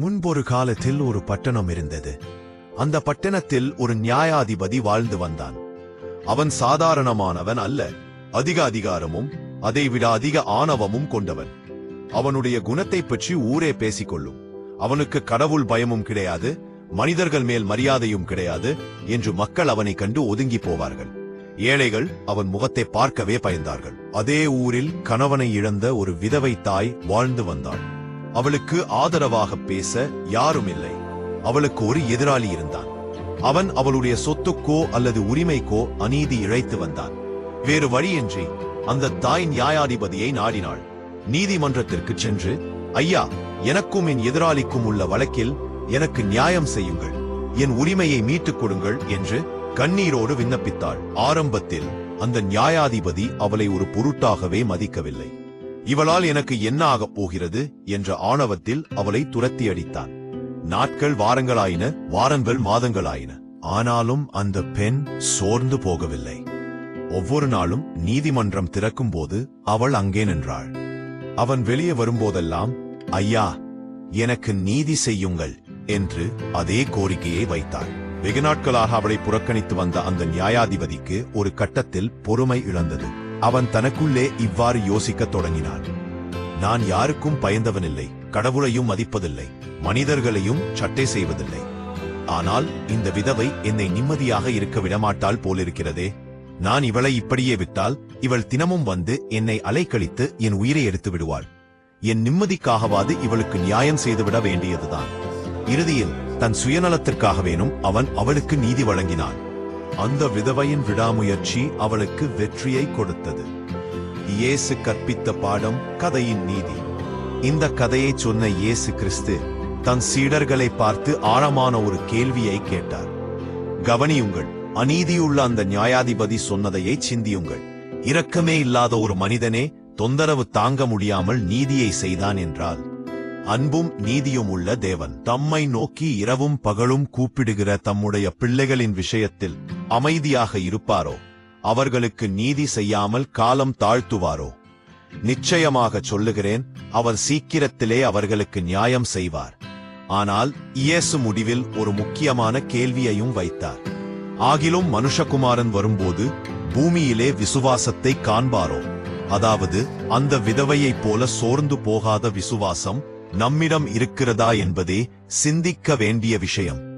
முன்பொரு காலத்தில் ஒரு பட்டணம் இருந்தது. அந்த பட்டணத்தில் ஒரு நியாயாதிபதி வாழ்ந்து வந்தான். அவன் சாதாரணமானவன் அல்ல அதிக அதிகாரமும் அதைவிட அதிக ஆணவமும் கொண்டவன். அவனுடைய குணத்தைப் பற்றி ஊரே பேசிக்கொள்ளும். அவனுக்கு கடவுள் பயமும் கிடையாது மனிதர்கள் மேல் மரியாதையும் கிடையாது என்று மக்கள் அவனை கண்டு ஒதுங்கி போவார்கள். ஏழைகள் அவன் முகத்தை பார்க்கவே பயந்தார்கள். அதே ஊரில் கணவனை இழந்த ஒரு விதவை தாய் வாழ்ந்து வந்தாள். அவளுக்கு ஆதரவாக பேச யாரும் இல்லை அவளுக்கு ஒரு எதிராளி இருந்தான். அவன் அவளுடைய சொத்துக்கோ அல்லது உரிமைக்கோ அநீதி இழைத்து வந்தான். வேறு வழியின்றி அந்த தாய் நியாயாதிபதியை நாடினாள். நீதிமன்றத்திற்கு சென்று ஐயா எனக்கும் என் எதிராளிக்கும் உள்ள வழக்கில் எனக்கு நியாயம் செய்யுங்கள். என் உரிமையை மீட்டுக் கொடுங்கள் என்று கண்ணீரோடு விண்ணப்பித்தாள். ஆரம்பத்தில் அந்த நியாயாதிபதி அவளை ஒரு பொருட்டாகவே மதிக்கவில்லை. இவளால் எனக்கு என்ன ஆகப் போகிறது? என்ற ஆணவத்தில் அவளை துரத்தி அடித்தான் நாட்கள் வாரங்களாயின வாரங்கள் மாதங்களாயின. ஆனாலும் அந்த பெண் சோர்ந்து போகவில்லை. ஒவ்வொரு நாளும் நீதிமன்றம் திறக்கும் போது அவள் அங்கே நின்றாள். அவன் வெளியே வரும்போதெல்லாம் ஐயா எனக்கு நீதி செய்யுங்கள் என்று அதே கோரிக்கையை வைத்தாள். வெகு நாட்களாக அவளை புறக்கணித்து வந்த அந்த நியாயாதிபதிக்கு ஒரு கட்டத்தில் பொறுமை இழந்தது. அவன் தனக்குள்ளே இவ்வாறு யோசிக்கத் தொடங்கினான். நான் யாருக்கும் பயந்தவனில்லை கடவுளையும் மதிப்பதில்லை மனிதர்களையும் சட்டை செய்வதில்லை. ஆனால் இந்த விதவை என்னை நிம்மதியாக இருக்க விடமாட்டாள் போலிருக்கிறதே. நான் இவளை இப்படியே விட்டால் இவள் தினமும் வந்து என்னை அலைக்கழித்து என் உயிரை எடுத்து விடுவாள். என் நிம்மதிக்காகவாது இவளுக்கு நியாயம் செய்துவிட வேண்டியதுதான். இறுதியில் தன் சுயநலத்திற்காகவேனும் அவன் அவளுக்கு நீதி வழங்கினான். அந்த விதவையின் விடாமுயற்சி அவளுக்கு வெற்றியை கொடுத்தது. இயேசு கற்பித்த பாடம் கதையின் நீதி. இந்த கதையை சொன்ன இயேசு கிறிஸ்து தன் சீடர்களை பார்த்து ஆழமான ஒரு கேள்வியை கேட்டார். கவனியுங்கள் அநீதியுள்ள அந்த நியாயாதிபதி சொன்னதையே சிந்தியுங்கள். இரக்கமே இல்லாத ஒரு மனிதனே தொந்தரவு தாங்க முடியாமல் நீதியை செய்தான் என்றால் அன்பும் நீதியும் உள்ள தேவன். தம்மை நோக்கி இரவும் பகலும் கூப்பிடுகிற தம்முடைய பிள்ளைகளின் விஷயத்தில் அமைதியாக இருப்பாரோ? அவர்களுக்கு நீதி செய்யாமல் காலம் தாழ்த்துவாரோ? நிச்சயமாக சொல்லுகிறேன் அவர் சீக்கிரத்திலே அவர்களுக்கு நியாயம் செய்வார். ஆனால் இயேசு முடிவில் ஒரு முக்கியமான கேள்வியையும் வைத்தார். ஆகிலும் மனுஷகுமாரன் வரும்போது பூமியிலே விசுவாசத்தை காண்பாரோ? அதாவது அந்த விதவையைப் போல சோர்ந்து போகாத விசுவாசம் நம்மிடம் இருக்கிறதா என்பதே சிந்திக்க வேண்டிய விஷயம்.